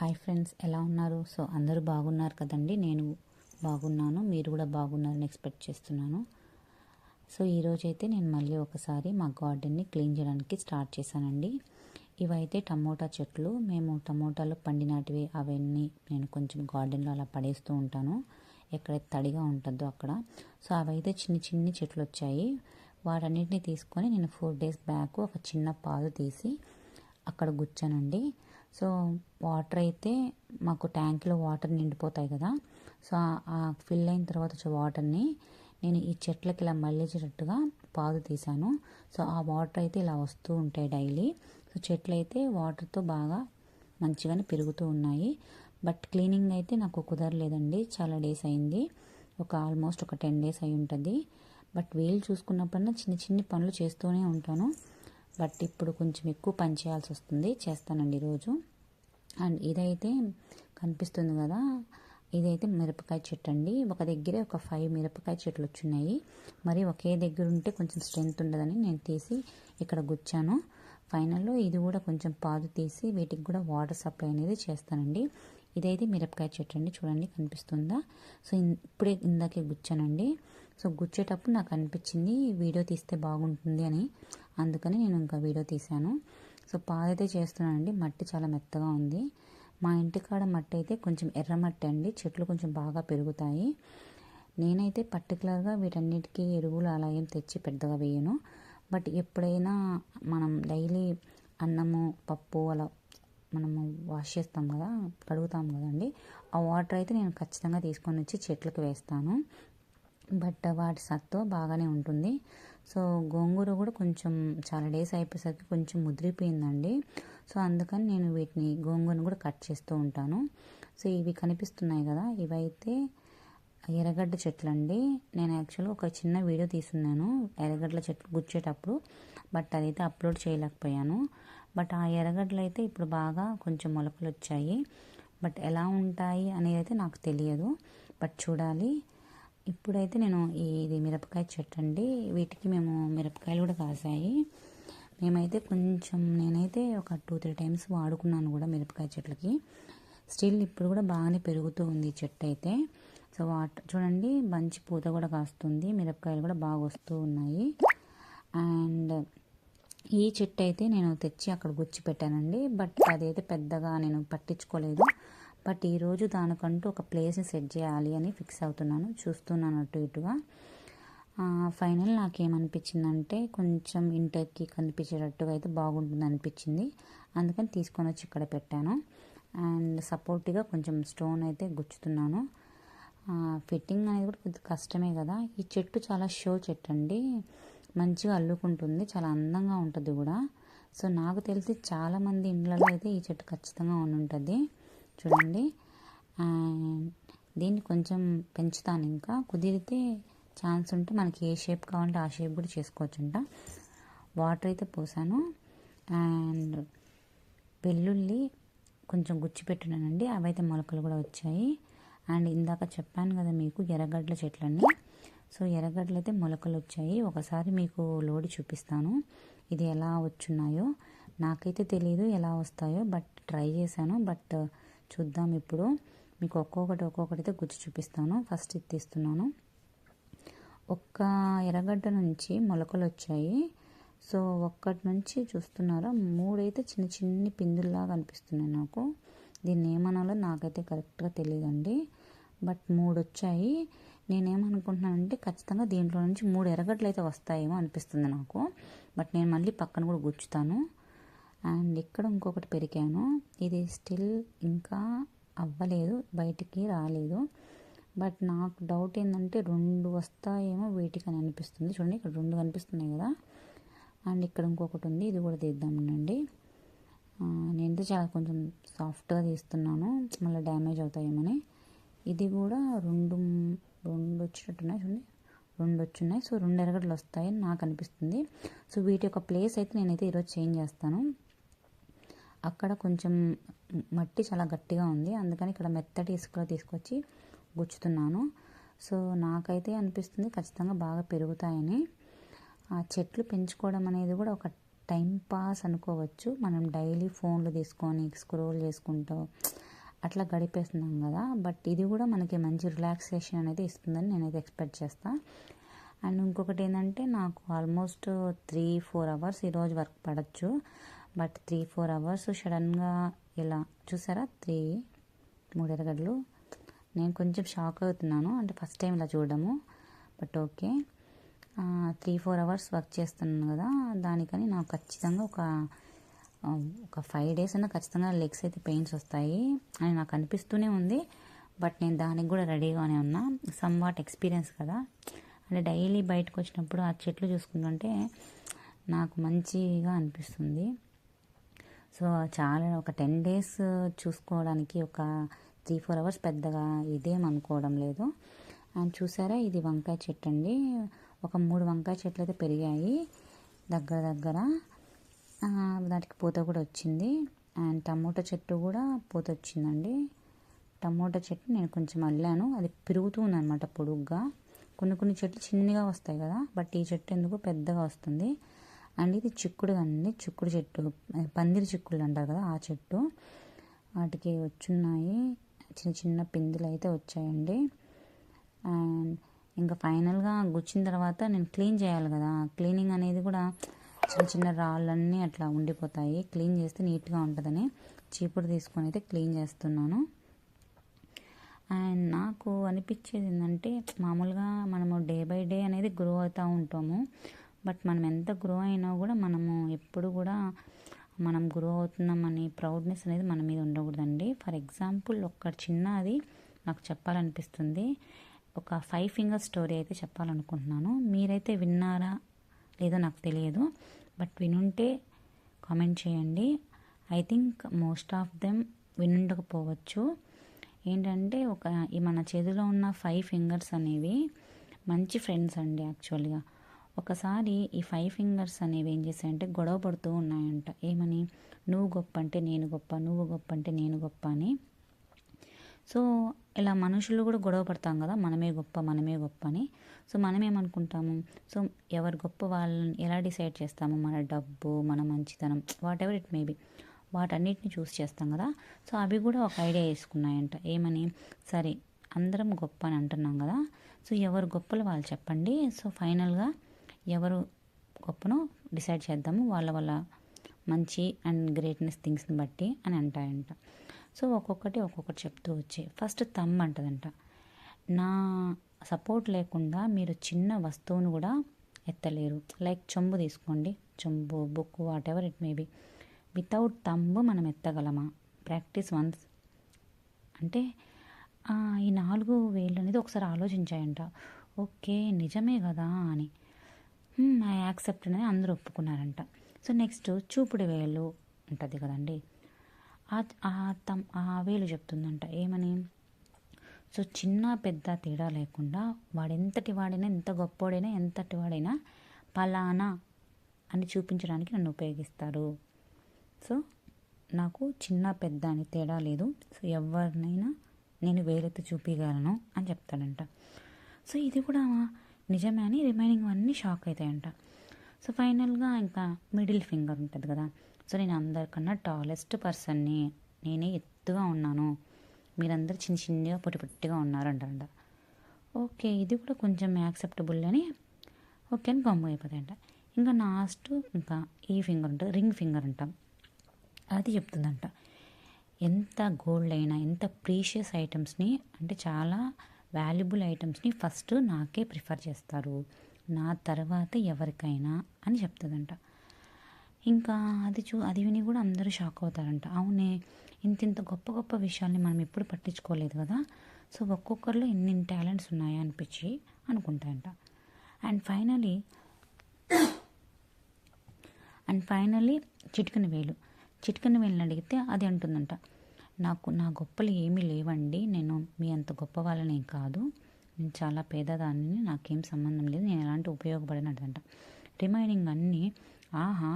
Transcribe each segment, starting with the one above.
Hi friends ఎలా ఉన్నారు? So అందరూ బాగున్నారు కదండి. నేను బాగున్నాను మీరు కూడా బాగున్నారని ఎక్స్పెక్ట్ చేస్తున్నాను. సో ఈరోజు అయితే నేను మళ్ళీ ఒకసారి మా గార్డెన్ని క్లీన్ చేయడానికి స్టార్ట్ చేశానండి. ఇవైతే టమోటా చెట్లు. మేము టమోటాలు పండినటివి అవన్నీ నేను కొంచెం గార్డెన్లో అలా పడేస్తూ ఉంటాను. ఎక్కడైతే తడిగా ఉంటుందో అక్కడ. సో అవైతే చిన్ని చిన్ని చెట్లు వచ్చాయి. వాటన్నిటిని తీసుకొని నేను ఫోర్ డేస్ బ్యాక్ ఒక చిన్న పాదు తీసి అక్కడ గుచ్చానండి. సో వాటర్ అయితే మాకు ట్యాంక్లో వాటర్ నిండిపోతాయి కదా. సో ఆ ఫిల్ అయిన తర్వాత వచ్చే వాటర్ని నేను ఈ చెట్లకి ఇలా మళ్ళించేటట్టుగా పాదు తీశాను. సో ఆ వాటర్ అయితే ఇలా వస్తూ ఉంటాయి డైలీ. సో చెట్లు అయితే వాటర్తో బాగా మంచిగానే పెరుగుతూ ఉన్నాయి. బట్ క్లీనింగ్ అయితే నాకు కుదరలేదండి. చాలా డేస్ అయింది. ఒక ఆల్మోస్ట్ ఒక టెన్ డేస్ అయి ఉంటుంది. బట్ వీలు చూసుకున్నప్పుడన్నా చిన్న చిన్ని పనులు చేస్తూనే ఉంటాను. బట్ ఇప్పుడు కొంచెం ఎక్కువ పని చేయాల్సి వస్తుంది. చేస్తానండి ఈరోజు అండ్ ఇదైతే కనిపిస్తుంది కదా ఇదైతే మిరపకాయ చెట్టు అండి. ఒక దగ్గరే ఒక ఫైవ్ మిరపకాయ చెట్లు వచ్చున్నాయి మరి ఒకే దగ్గర ఉంటే కొంచెం స్ట్రెంత్ ఉండదని నేను తీసి ఇక్కడ గుచ్చాను. ఫైనల్లో ఇది కూడా కొంచెం పాదు తీసి వీటికి కూడా వాటర్ సప్లై అనేది చేస్తానండి. ఇదైతే మిరపకాయ చెట్టు అండి. చూడండి కనిపిస్తుందా? సో ఇప్పుడే ఇందాకే గుచ్చానండి. సో గుచ్చేటప్పుడు నాకు అనిపించింది వీడియో తీస్తే బాగుంటుంది అని. అందుకని నేను ఇంకా వీడియో తీశాను. సో పాదైతే చేస్తున్నానండి. మట్టి చాలా మెత్తగా ఉంది. మా ఇంటికాడ మట్టి అయితే కొంచెం ఎర్ర మట్టి అండి. చెట్లు కొంచెం బాగా పెరుగుతాయి. నేనైతే పర్టికులర్గా వీటన్నిటికీ ఎరువులు అలా ఏం తెచ్చి పెద్దగా వేయను. బట్ ఎప్పుడైనా మనం డైలీ అన్నము పప్పు అలా మనము వాష్ చేస్తాం కదా కడుగుతాం కదండి. ఆ వాటర్ అయితే నేను ఖచ్చితంగా తీసుకొని వచ్చి చెట్లకు వేస్తాను. బట్ వాటి సత్వ బాగానే ఉంటుంది. సో గోంగూర కూడా కొంచెం చాలా డేస్ అయిపోయేసరికి కొంచెం ముదిరిపోయిందండి. సో అందుకని నేను వీటిని గోంగూరను కూడా కట్ చేస్తూ ఉంటాను. సో ఇవి కనిపిస్తున్నాయి కదా ఇవైతే ఎర్రగడ్డ చెట్లు అండి నేను యాక్చువల్గా ఒక చిన్న వీడియో తీసున్నాను ఎర్రగడ్డల చెట్లు గుచ్చేటప్పుడు బట్ అదైతే అప్లోడ్ చేయలేకపోయాను. బట్ ఆ ఎర్రగడ్డలు అయితే ఇప్పుడు బాగా కొంచెం మొలకలు వచ్చాయి. బట్ ఎలా ఉంటాయి అనేది అయితే నాకు తెలియదు. బట్ చూడాలి. ఇప్పుడైతే నేను ఇది మిరపకాయ చెట్టు అండి వీటికి మేము మిరపకాయలు కూడా కాసాయి. మేమైతే కొంచెం నేనైతే ఒక టూ త్రీ టైమ్స్ వాడుకున్నాను కూడా మిరపకాయ చెట్లకి. స్టిల్ ఇప్పుడు కూడా బాగానే పెరుగుతూ ఉంది ఈ చెట్టు అయితే. సో వాటర్ చూడండి మంచి పూత కూడా కాస్తుంది. మిరపకాయలు కూడా బాగా వస్తూ ఉన్నాయి. అండ్ ఈ చెట్టు అయితే నేను తెచ్చి అక్కడ గుచ్చి పెట్టానండి. బట్ అదైతే పెద్దగా నేను పట్టించుకోలేదు. బట్ ఈరోజు దానికంటూ ఒక ప్లేస్ని సెట్ చేయాలి అని ఫిక్స్ అవుతున్నాను. చూస్తున్నాను అటు ఇటుగా. ఫైనల్ నాకేమనిపించిందంటే కొంచెం ఇంటర్కి కనిపించేటట్టుగా అయితే బాగుంటుంది అనిపించింది అందుకని తీసుకొని వచ్చి ఇక్కడ పెట్టాను. అండ్ సపోర్ట్గా కొంచెం స్టోన్ అయితే గుచ్చుతున్నాను. ఫిట్టింగ్ అనేది కూడా కొద్దిగా కష్టమే కదా. ఈ చెట్టు చాలా షో చెట్టు అండి. మంచిగా అల్లుకుంటుంది. చాలా అందంగా ఉంటుంది కూడా. సో నాకు తెలిసి చాలామంది ఇండ్లలో అయితే ఈ చెట్టు ఖచ్చితంగా ఉంటుంది చూడండి. అండ్ దీన్ని కొంచెం పెంచుతాను ఇంకా. కుదిరితే ఛాన్స్ ఉంటే మనకి ఏ షేప్ కావాలంటే ఆ షేప్ కూడా చేసుకోవచ్చంట. వాటర్ అయితే పోసాను. అండ్ వెల్లుల్లి కొంచెం గుచ్చి పెట్టున్నానండి. అవైతే మొలకలు కూడా వచ్చాయి. అండ్ ఇందాక చెప్పాను కదా మీకు ఎర్రగడ్డల చెట్లని సో ఎర్రగడ్డలు అయితే మొలకలు వచ్చాయి. ఒకసారి మీకు లోడి చూపిస్తాను. ఇది ఎలా వచ్చున్నాయో. నాకైతే తెలియదు ఎలా వస్తాయో బట్ ట్రై చేశాను. బట్ చూద్దాం ఇప్పుడు. మీకు ఒక్కొక్కటి ఒక్కొక్కటి అయితే గుచ్చి చూపిస్తాను. ఫస్ట్ ఇది తీస్తున్నాను. ఒక్క ఎర్రగడ్డ నుంచి మొలకలు వచ్చాయి. సో ఒక్కటి నుంచి చూస్తున్నారా? మూడైతే చిన్న చిన్ని పిందుల్లాగా అనిపిస్తున్నాయి నాకు. దీన్ని ఏమనాలో నాకైతే కరెక్ట్గా తెలియదండి బట్ మూడు వచ్చాయి నేనేమనుకుంటున్నానంటే ఖచ్చితంగా దీంట్లో నుంచి మూడు ఎర్రగడ్డలు అయితే వస్తాయేమో అనిపిస్తుంది నాకు. బట్ నేను మళ్ళీ పక్కన కూడా గుచ్చుతాను. అండ్ ఇక్కడ ఇంకొకటి పెరిగాను. ఇది స్టిల్ ఇంకా అవ్వలేదు బయటికి రాలేదు. బట్ నాకు డౌట్ ఏంటంటే రెండు వస్తాయేమో వీటికి అని అనిపిస్తుంది. చూడండి ఇక్కడ రెండు కనిపిస్తున్నాయి కదా. అండ్ ఇక్కడ ఇంకొకటి ఉంది ఇది కూడా తీద్దామనండి నేను చాలా కొంచెం సాఫ్ట్గా తీస్తున్నాను మళ్ళీ డ్యామేజ్ అవుతాయేమని. ఇది కూడా రెండు రెండు వచ్చినట్టున్నాయి చూడండి. రెండు వచ్చున్నాయి సో రెండు ఎరగడలు వస్తాయని నాకు అనిపిస్తుంది. సో వీటి యొక్క ప్లేస్ అయితే నేనైతే ఈరోజు చేంజ్ చేస్తాను. అక్కడ కొంచెం మట్టి చాలా గట్టిగా ఉంది. అందుకని ఇక్కడ మెత్తటి ఇసుకలో తీసుకొచ్చి గుచ్చుతున్నాను. సో నాకైతే అనిపిస్తుంది ఖచ్చితంగా బాగా పెరుగుతాయని. ఆ చెట్లు పెంచుకోవడం అనేది కూడా ఒక టైం పాస్ అనుకోవచ్చు. మనం డైలీ ఫోన్లు తీసుకొని స్క్రోల్ చేసుకుంటూ అట్లా గడిపేస్తున్నాం కదా. బట్ ఇది కూడా మనకి మంచి రిలాక్సేషన్ అనేది ఇస్తుందని నేనైతే ఎక్స్పెక్ట్ చేస్తాను అండ్ ఇంకొకటి ఏంటంటే నాకు ఆల్మోస్ట్ త్రీ ఫోర్ అవర్స్ ఈరోజు వర్క్ పడచ్చు. బట్ త్రీ ఫోర్ అవర్స్ సడన్గా ఇలా చూసారా? త్రీ మూడు ఎరగడ్లు. నేను కొంచెం షాక్ అవుతున్నాను. అంటే ఫస్ట్ టైం ఇలా చూడడము. But okay. Three four hours work చేస్తున్నాను కదా. దానికని నాకు ఖచ్చితంగా ఒక ఒక ఫైవ్ డేస్ అయినా ఖచ్చితంగా లెగ్స్ అయితే పెయిన్స్ వస్తాయి అని నాకు అనిపిస్తూనే ఉంది. బట్ నేను దానికి కూడా రెడీగానే ఉన్నా. సమ్ వాట్ ఎక్స్పీరియన్స్ కదా. అంటే డైలీ బయటకు వచ్చినప్పుడు ఆ చెట్లు చూసుకుంటుంటే నాకు మంచిగా అనిపిస్తుంది. సో చాలా ఒక టెన్ డేస్ చూసుకోవడానికి ఒక త్రీ ఫోర్ అవర్స్ పెద్దగా ఇదేం అనుకోవడం లేదు. అండ్ చూసారా ఇది వంకాయ చెట్టు అండి. ఒక మూడు వంకాయ చెట్లు అయితే పెరిగాయి దగ్గర దగ్గర. దానికి పూత కూడా వచ్చింది. అండ్ టమోటా చెట్టు కూడా పూత వచ్చిందండి. టమోటా చెట్టు నేను కొంచెం అల్లాను. అది పెరుగుతూ ఉందన్నమాట పొడుగ్గా. కొన్ని కొన్ని చెట్లు చిన్నగా వస్తాయి కదా బట్ ఈ చెట్టు ఎందుకు పెద్దగా వస్తుంది. అండ్ ఇది చిక్కుడు అండి. చిక్కుడు చెట్టు. పందిరి చిక్కుళ్ళు అంటారు కదా ఆ చెట్టు. వాటికి వచ్చున్నాయి చిన్న చిన్న పిందులు అయితే వచ్చాయండి. అండ్ ఇంకా ఫైనల్గా గుచ్చిన తర్వాత నేను క్లీన్ చేయాలి కదా. క్లీనింగ్ అనేది కూడా చిన్న చిన్న రాళ్ళన్నీ అట్లా ఉండిపోతాయి. క్లీన్ చేస్తే నీట్గా ఉంటుందని చీపురు తీసుకొని అయితే క్లీన్ చేస్తున్నాను. అండ్ నాకు అనిపించేది ఏంటంటే మామూలుగా మనము డే బై డే అనేది గ్రో అవుతూ ఉంటాము. బట్ మనం ఎంత గ్రో అయినా కూడా మనము ఎప్పుడు కూడా మనం గ్రో అవుతున్నామని ప్రౌడ్నెస్ అనేది మన మీద ఉండకూడదండి. ఫర్ ఎగ్జాంపుల్ ఒక చిన్నది నాకు చెప్పాలనిపిస్తుంది. ఒక ఫైవ్ ఫింగర్ స్టోరీ అయితే చెప్పాలనుకుంటున్నాను. మీరైతే విన్నారా లేదో నాకు తెలియదు. బట్ వినుంటే కామెంట్ చేయండి. I think most of them వినుండకపోవచ్చు. ఏంటంటే ఒక ఈ మన చేతిలో ఉన్న ఫైవ్ ఫింగర్స్ అనేవి మంచి ఫ్రెండ్స్ అండి యాక్చువల్గా. ఒకసారి ఈ ఫైవ్ ఫింగర్స్ అనేవి ఏం చేశాయంటే గొడవ పడుతూ ఉన్నాయంట. ఏమని? నువ్వు గొప్ప అంటే నేను గొప్ప నువ్వు గొప్ప అంటే నేను గొప్ప అని. సో ఇలా మనుషులు కూడా గొడవ పడతాం కదా మనమే గొప్ప మనమే గొప్ప అని. సో మనం ఏమనుకుంటాము సో ఎవరు గొప్ప వాళ్ళని ఎలా డిసైడ్ చేస్తాము? మన డబ్బు మన మంచితనం వాట్ ఎవర్ ఇట్ మేబీ వాటన్నిటిని చూస్ చేస్తాం కదా. సో అవి కూడా ఒక ఐడియా వేసుకున్నాయంట. ఏమని? సరే అందరం గొప్ప అని అంటున్నాం కదా. సో ఎవరు గొప్పలు వాళ్ళు చెప్పండి. సో ఫైనల్గా ఎవరు గొప్పనో డిసైడ్ చేద్దాము వాళ్ళ వాళ్ళ మంచి అండ్ గ్రేట్నెస్ థింగ్స్ని బట్టి అని అంటాయంట. సో ఒక్కొక్కటి ఒక్కొక్కటి చెప్తూ వచ్చే. ఫస్ట్ తమ్ అంటదంట. నా సపోర్ట్ లేకుండా మీరు చిన్న వస్తువును కూడా ఎత్తలేరు. లైక్ చెంబు తీసుకోండి. చెంబు book whatever it may be. Without thumb మనం ఎత్తగలమా? Practice once. అంటే ఈ నాలుగు వేళ్ళు అనేది ఒకసారి ఆలోచించాయంట. ఓకే నిజమే కదా అని. ఐ యాక్సెప్ట్ అనేది అందరూ ఒప్పుకున్నారంట. సో నెక్స్ట్ చూపుడు వేలు ఉంటుంది కదండి. ఆ తమ్ ఆ వేలు చెప్తుందంట ఏమని? సో చిన్న పెద్ద తేడా లేకుండా వాడెంతటి వాడైనా ఎంత గొప్పోడైనా ఎంతటి వాడైనా పలానా అని చూపించడానికి నన్ను ఉపయోగిస్తారు. సో నాకు చిన్న పెద్ద అని తేడా లేదు. సో ఎవరినైనా నేను వేలెత్తి చూపించగలను అని చెప్తాడంట. సో ఇది కూడా నిజమే అని రిమైనింగ్ అన్నీ షాక్ అవుతాయంట సో ఫైనల్గా ఇంకా మిడిల్ ఫింగర్ ఉంటుంది కదా. సో నేను అందరికన్నా టాలెస్ట్ పర్సన్ని నేనే ఎత్తుగా ఉన్నాను. మీరందరూ చిన్న చిన్నగా పొట్టి పొట్టిగా ఉన్నారంటారంట. ఓకే ఇది కూడా కొంచెం యాక్సెప్టబుల్ అని ఓకే అని గమ్ము అయిపోతాయంట. ఇంకా లాస్ట్ ఇంకా ఈ ఫింగర్ ఉంటుంది రింగ్ ఫింగర్ అంటాం. అది చెప్తుందంట. ఎంత గోల్డ్ అయినా ఎంత ప్రీషియస్ ఐటమ్స్ని అంటే చాలా వాల్యుబుల్ ఐటమ్స్ని ఫస్ట్ నాకే ప్రిఫర్ చేస్తారు. నా తర్వాత ఎవరికైనా అని చెప్తుందంట. ఇంకా అది చూ అది విని కూడా అందరూ షాక్ అవుతారంట. అవునే ఇంత ఇంత గొప్ప గొప్ప విషయాల్ని మనం ఎప్పుడు పట్టించుకోలేదు కదా. సో ఒక్కొక్కరిలో ఎన్ని టాలెంట్స్ ఉన్నాయా అనిపించి అనుకుంటాయంట. అండ్ ఫైనలీ అండ్ ఫైనలీ చిటికన వేలు. చిటికని వేలుని అడిగితే అది అంటుందంట. నాకు నా గొప్పలు ఏమీ లేవండి. నేను మీ అంత గొప్ప వాళ్ళని కాదు. నేను చాలా పేదదాన్ని నాకేం సంబంధం లేదు. నేను ఎలాంటి ఉపయోగపడినట్టంట రిమైనింగ్ అన్నీ ఆహా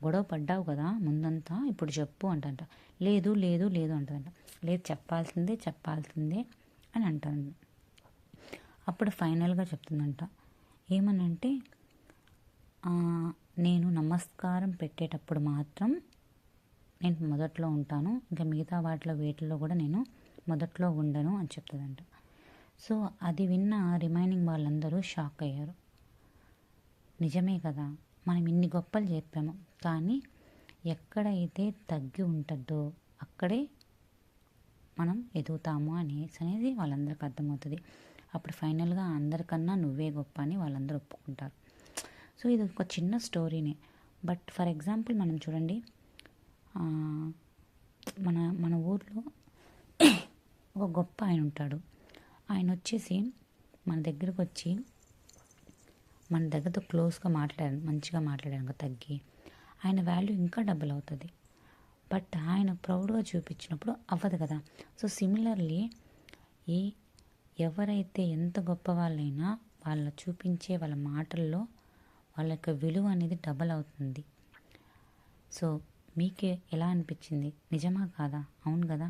గొడవ పడ్డావు కదా ముందంతా ఇప్పుడు చెప్పు అంటంట. లేదు లేదు లేదు అంటదంట లేదు చెప్పాల్సిందే చెప్పాల్సిందే అని అంటాను అప్పుడు ఫైనల్గా చెప్తుందంట. ఏమనంటే నేను నమస్కారం పెట్టేటప్పుడు మాత్రం నేను మొదట్లో ఉంటాను. ఇంకా మిగతా వాటిలో వేటిలో కూడా నేను మొదట్లో ఉండను అని చెప్తుందంట. సో అది విన్న రిమైనింగ్ వాళ్ళందరూ షాక్ అయ్యారు. నిజమే కదా మనం ఇన్ని గొప్పలు చెప్పాము కానీ ఎక్కడైతే తగ్గి ఉంటుందో అక్కడే మనం ఎదుగుతాము అనేసి అనేది వాళ్ళందరికీ అర్థమవుతుంది. అప్పుడు ఫైనల్గా అందరికన్నా నువ్వే గొప్ప అని వాళ్ళందరూ ఒప్పుకుంటారు. సో ఇది ఒక చిన్న స్టోరీనే. బట్ ఫర్ ఎగ్జాంపుల్ మనం చూడండి మన మన ఊర్లో ఒక గొప్ప ఆయన ఉంటాడు. ఆయన వచ్చేసి మన దగ్గరకు వచ్చి మన దగ్గరతో క్లోజ్గా మాట్లాడాను మంచిగా మాట్లాడాను తగ్గి ఆయన వాల్యూ ఇంకా డబుల్ అవుతుంది. బట్ ఆయన ప్రౌడ్గా చూపించినప్పుడు అవ్వదు కదా. సో సిమిలర్లీ ఈ ఎవరైతే ఎంత గొప్ప వాళ్ళైనా వాళ్ళ చూపించే వాళ్ళ మాటల్లో వాళ్ళ యొక్క విలువ అనేది డబల్ అవుతుంది. సో మీకే ఎలా అనిపించింది? నిజమా కాదా? అవును కదా.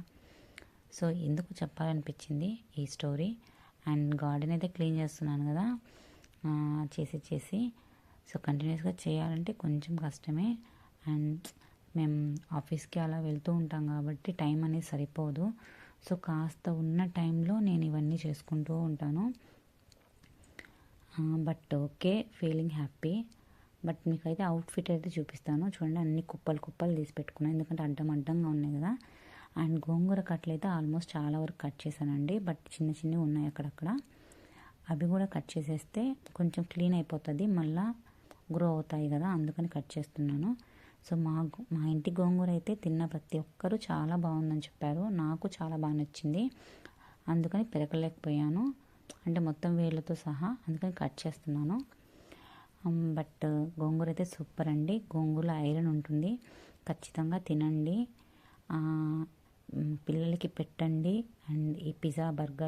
సో ఎందుకు చెప్పాలనిపించింది ఈ స్టోరీ? అండ్ గార్డెన్ అయితే క్లీన్ చేస్తున్నాను కదా. చేసి చేసి. సో కంటిన్యూస్గా చేయాలంటే కొంచెం కష్టమే. అండ్ మేము ఆఫీస్కి అలా వెళ్తూ ఉంటాం కాబట్టి టైం అనేది సరిపోదు. సో కాస్త ఉన్న టైంలో నేను ఇవన్నీ చేసుకుంటూ ఉంటాను. But okay feeling happy. But మీకైతే అవుట్ఫిట్ అయితే చూపిస్తాను. చూడండి అన్ని కుప్పలు కుప్పలు తీసి పెట్టుకున్నాను ఎందుకంటే అడ్డం అడ్డంగా ఉన్నాయి కదా. అండ్ గోంగూర కట్లు అయితే ఆల్మోస్ట్ చాలా వరకు కట్ చేశానండి. బట్ చిన్న చిన్నవి ఉన్నాయి అక్కడక్కడ. అవి కూడా కట్ చేసేస్తే కొంచెం క్లీన్ అయిపోతుంది. మళ్ళా గ్రో అవుతాయి కదా. అందుకని కట్ చేస్తున్నాను. సో మా మా ఇంటి గోంగూర అయితే తిన్న ప్రతి ఒక్కరూ చాలా బాగుందని చెప్పారు. నాకు చాలా బాగా నచ్చింది. అందుకని పెరగలేకపోయాను. అంటే మొత్తం వేళ్ళతో సహా అందుకని కట్ చేస్తున్నాను. Um, బట్ uh, గోంగూర అయితే సూపర్ అండి. గోంగూరలో ఐరన్ ఉంటుంది. ఖచ్చితంగా తినండి. Uh, mm, పిల్లలకి పెట్టండి. అండ్ ఈ పిజ్జా బర్గర్